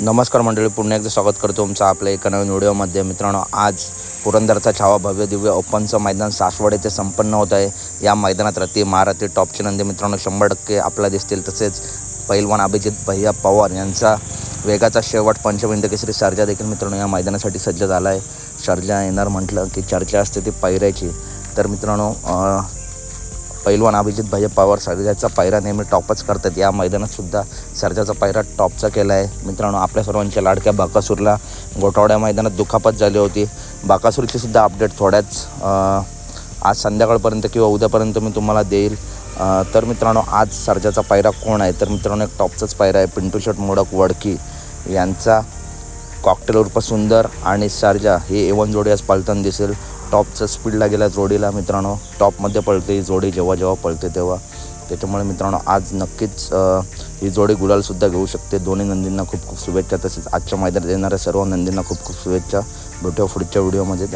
नमस्कार मंडळी पुन्हा एकदा स्वागत करतो तुमचं आपल्या एका नवीन व्हिडिओमध्ये मित्रांनो आज पुरंदरचा छावा भव्य दिव्य ओपनचं मैदान सासवड येथे संपन्न होत आहे. या मैदानात रती महारथी टॉपचे नंदी मित्रांनो शंभर टक्के आपल्याला दिसतील. तसेच पैलवान अभिजित भैया पवार यांचा वेगाचा शेवट पंचमिंद केसरी सर्जा देखील मित्रांनो या मैदानासाठी सज्ज झाला आहे सर्जा येणार म्हटलं की चर्चा असते ती पायऱ्याची तर मित्रांनो पैलवान अभिजित भैया पवार सर्जाचा पायरा नेहमी टॉपच करतात. या मैदानात सुद्धा सर्जाचा पायरा टॉपचा केला आहे मित्रांनो आपल्या सर्वांच्या लाडक्या बाकासूरला गोठवड्या मैदानात दुखापत झाली होती. बाकासूरची सुद्धा अपडेट थोड्याच आज संध्याकाळपर्यंत किंवा उद्यापर्यंत मी तुम्हाला देईल. तर मित्रांनो आज सर्जाचा पायरा कोण आहे? तर मित्रांनो एक टॉपचाच पायरा आहे पिंटू शर्ट मोडक वडकी यांचा. कॉकटेल उर्फ सुंदर आणि सारजा हे एवन जोडी आज पळताना दिसेल. टॉपचं स्पीडला गेला जोडीला मित्रांनो. टॉपमध्ये पळते ही जोडी जेव्हा जेव्हा पळते तेव्हा. त्याच्यामुळे मित्रांनो आज नक्कीच ही जोडी गुलालसुद्धा घेऊ शकते. दोन्ही नंदींना खूप खूप शुभेच्छा. तसेच आजच्या मैदानात येणाऱ्या सर्व नंदींना खूप खूप शुभेच्छा. भेटूया पुढच्या व्हिडिओमध्ये.